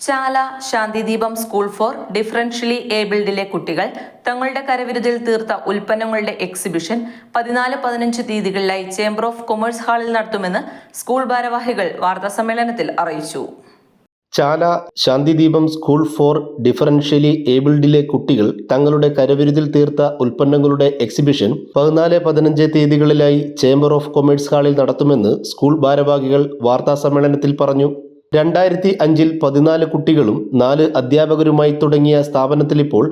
Chala Santhideepam school for differentially ഏബിൾഡിലെ കുട്ടികൾ തങ്ങളുടെ കരവിരുതിൽ തീർത്ത ഉൽപ്പന്നങ്ങളുടെ എക്സിബിഷൻ പതിനാല് പതിനഞ്ച് തീയതികളിലായി ചേംബർ ഓഫ് കൊമേഴ്സ് ഹാളിൽ നടത്തുമെന്ന് സ്കൂൾ ഭാരവാഹികൾ വാർത്താസമ്മേളനത്തിൽ അറിയിച്ചു. Chala Santhideepam school for differentially ഏബിൾഡിലെ കുട്ടികൾ തങ്ങളുടെ കരവിരുതിൽ തീർത്ത ഉൽപ്പന്നങ്ങളുടെ എക്സിബിഷൻ പതിനാല് പതിനഞ്ച് തീയതികളിലായി ചേംബർ ഓഫ് കൊമേഴ്സ് ഹാളിൽ നടത്തുമെന്ന് സ്കൂൾ ഭാരവാഹികൾ വാർത്താസമ്മേളനത്തിൽ പറഞ്ഞു. രണ്ടായിരത്തി അഞ്ചിൽ പതിനാല് കുട്ടികളും നാല് അധ്യാപകരുമായി തുടങ്ങിയ സ്ഥാപനത്തിലിപ്പോൾ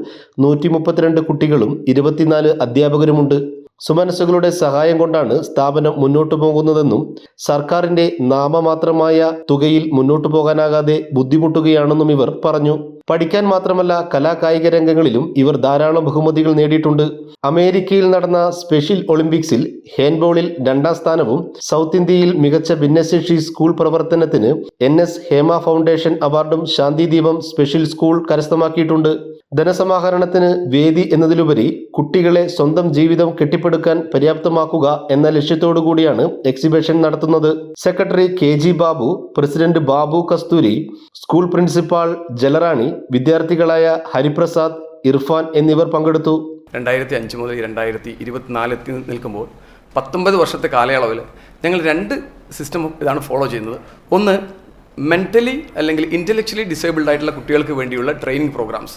നൂറ്റി മുപ്പത്തിരണ്ട് കുട്ടികളും ഇരുപത്തിനാല് അധ്യാപകരുമുണ്ട്. സുമനസ്സുകളുടെ സഹായം കൊണ്ടാണ് സ്ഥാപനം മുന്നോട്ടു പോകുന്നതെന്നും സർക്കാരിന്റെ നാമമാത്രമായ തുകയിൽ മുന്നോട്ടു പോകാനാകാതെ ബുദ്ധിമുട്ടുകയാണെന്നും ഇവർ പറഞ്ഞു. പഠിക്കാൻ മാത്രമല്ല കലാകായിക രംഗങ്ങളിലും ഇവർ ധാരാളം ബഹുമതികൾ നേടിയിട്ടുണ്ട്. അമേരിക്കയിൽ നടന്ന സ്പെഷ്യൽ ഒളിമ്പിക്സിൽ ഹാൻഡ്ബോളിൽ രണ്ടാം സ്ഥാനവും സൗത്ത് ഇന്ത്യയിൽ മികച്ച ഭിന്നശേഷി സ്കൂൾ പ്രവർത്തനത്തിന് എൻ എസ് ഹേമ ഫൗണ്ടേഷൻ അവാർഡും ശാന്തി ദീപം സ്പെഷ്യൽ സ്കൂൾ കരസ്ഥമാക്കിയിട്ടുണ്ട്. ധനസമാഹരണത്തിന് വേദി എന്നതിലുപരി കുട്ടികളെ സ്വന്തം ജീവിതം കെട്ടിപ്പടുക്കാൻ പര്യാപ്തമാക്കുക എന്ന ലക്ഷ്യത്തോടു കൂടിയാണ് എക്സിബിഷൻ നടത്തുന്നത്. Secretary K G Babu president Babu Kasthuri school principal Jalarani വിദ്യാർത്ഥികളായ Hariprasad Irfan എന്നിവർ പങ്കെടുത്തു. രണ്ടായിരത്തി അഞ്ച് മുതൽ രണ്ടായിരത്തി ഇരുപത്തിനാല് എത്തി നിൽക്കുമ്പോൾ പത്തൊമ്പത് വർഷത്തെ കാലയളവിൽ ഞങ്ങൾ രണ്ട് സിസ്റ്റം ഇതാണ് ഫോളോ ചെയ്യുന്നത്. ഒന്ന് മെന്റലി അല്ലെങ്കിൽ ഇന്റലക്ച്വലി ഡിസേബിൾഡ് ആയിട്ടുള്ള കുട്ടികൾക്ക് വേണ്ടിയുള്ള ട്രെയിനിങ് പ്രോഗ്രാംസ്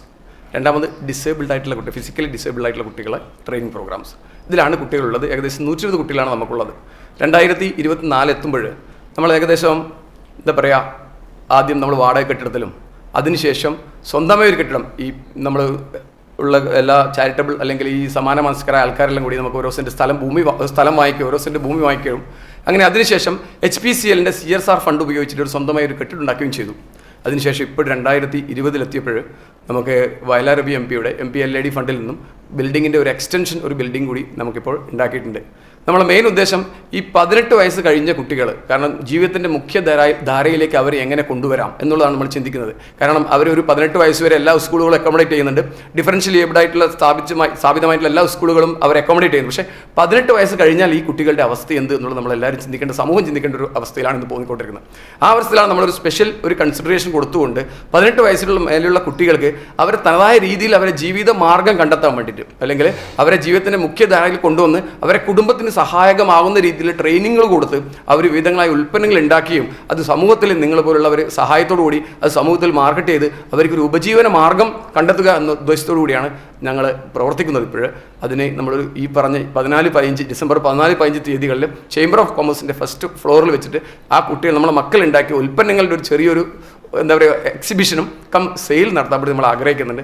രണ്ടാമത് ഡിസേബിൾഡ് ആയിട്ടുള്ള കുട്ടി ഫിസിക്കലി ഡിസേബിൾഡ് ആയിട്ടുള്ള കുട്ടികളെ ട്രെയിനിങ് പ്രോഗ്രാംസ് ഇതിലാണ് കുട്ടികളുള്ളത്. ഏകദേശം നൂറ്റി ഇരുപത് കുട്ടികളാണ് നമുക്കുള്ളത്. രണ്ടായിരത്തി ഇരുപത്തിനാല് എത്തുമ്പോൾ നമ്മൾ ഏകദേശം എന്താ പറയുക ആദ്യം നമ്മൾ വാടക കെട്ടിടത്തിലും അതിനുശേഷം സ്വന്തമായി ഒരു കെട്ടിടം ഈ നമ്മൾ ഉള്ള എല്ലാ ചാരിറ്റബിൾ അല്ലെങ്കിൽ ഈ സമാന മനസ്കരായ ആൾക്കാരെല്ലാം കൂടി നമുക്ക് ഓരോ സെന്റ് സ്ഥലം ഭൂമി സ്ഥലം വാങ്ങിക്കും ഓരോ സെന്റ് ഭൂമി വാങ്ങിക്കുകയും അങ്ങനെ അതിനുശേഷം എച്ച് പി സി എല്ലിന്റെ സി എസ് ആർ ഫണ്ട് ഉപയോഗിച്ചിട്ട് ഒരു സ്വന്തമായി ഒരു കെട്ടിടം ഉണ്ടാക്കുകയും ചെയ്തു. അതിനുശേഷം ഇപ്പോൾ രണ്ടായിരത്തി ഇരുപതിലെത്തിയപ്പോൾ നമുക്ക് വയലാർ ബി എം പിയുടെ M P L A D ഫണ്ടിൽ നിന്നും ബിൽഡിങ്ങിന്റെ ഒരു എക്സ്റ്റൻഷൻ ഒരു ബിൽഡിംഗ് കൂടി നമുക്കിപ്പോൾ ഉണ്ടാക്കിയിട്ടുണ്ട്. നമ്മളെ മെയിൻ ഉദ്ദേശം ഈ പതിനെട്ട് വയസ്സ് കഴിഞ്ഞ കുട്ടികൾ കാരണം ജീവിതത്തിന്റെ മുഖ്യ ധാരയിലേക്ക് അവരെ എങ്ങനെ കൊണ്ടുവരാം എന്നുള്ളതാണ് നമ്മൾ ചിന്തിക്കുന്നത്. കാരണം അവർ ഒരു പതിനെട്ട് വയസ്സ് വരെ എല്ലാ സ്കൂളുകളും അക്കോമഡേറ്റ് ചെയ്യുന്നുണ്ട്. ഡിഫറൻഷ്യൽ ഏബിൾഡ് ആയിട്ടുള്ള സ്ഥാപിതമായി സ്ഥാപിതമായിട്ടുള്ള എല്ലാ സ്കൂളുകളും അവർ അക്കോമഡേറ്റ് ചെയ്യുന്നു പക്ഷേ പതിനെട്ട് വയസ്സ് കഴിഞ്ഞാൽ ഈ കുട്ടികളുടെ അവസ്ഥ എന്ത് എന്നുള്ളത് നമ്മൾ എല്ലാവരും ചിന്തിക്കേണ്ട സമൂഹം ചിന്തിക്കേണ്ട ഒരു അവസ്ഥയിലാണ് ഇന്ന് പോയിക്കൊണ്ടിരിക്കുന്നത്. ആ അവസ്ഥയിലാണ് നമ്മളൊരു സ്പെഷ്യൽ ഒരു കൺസിഡറേഷൻ കൊടുത്തുകൊണ്ട് പതിനെട്ട് വയസ്സിലുള്ള മേലുള്ള കുട്ടികൾക്ക് അവരെ തനതായ രീതിയിൽ അവരെ ജീവിത മാർഗം കണ്ടെത്താൻ വേണ്ടിയിട്ട് അല്ലെങ്കിൽ അവരെ ജീവിതത്തിന്റെ മുഖ്യധാരയിൽ കൊണ്ടുവന്ന് അവരെ കുടുംബത്തിന് സഹായകമാകുന്ന രീതിയിൽ ട്രെയിനിങ്ങൾ കൊടുത്ത് അവർ വിവിധങ്ങളായ ഉൽപ്പന്നങ്ങൾ ഉണ്ടാക്കുകയും അത് സമൂഹത്തിൽ നിങ്ങൾ പോലുള്ളവർ സഹായത്തോടു കൂടി അത് സമൂഹത്തിൽ മാർക്കറ്റ് ചെയ്ത് അവർക്കൊരു ഉപജീവന മാർഗം കണ്ടെത്തുക എന്ന ഉദ്ദേശത്തോടു കൂടിയാണ് ഞങ്ങൾ പ്രവർത്തിക്കുന്നത് ഇപ്പോൾ. അതിന് നമ്മൾ ഈ പറഞ്ഞ പതിനാല് പതിനഞ്ച് ഡിസംബർ പതിനാല് പതിനഞ്ച് തീയതികളിൽ ചേംബർ ഓഫ് കൊമേഴ്സിന്റെ ഫസ്റ്റ് ഫ്ലോറിൽ വെച്ചിട്ട് ആ കുട്ടികൾ നമ്മളെ മക്കൾ ഉണ്ടാക്കിയ ഉൽപ്പന്നങ്ങളുടെ ഒരു ചെറിയൊരു എന്താ പറയുക എക്സിബിഷനും കം സെയിൽ നടത്താൻ വേണ്ടി നമ്മൾ ആഗ്രഹിക്കുന്നുണ്ട്.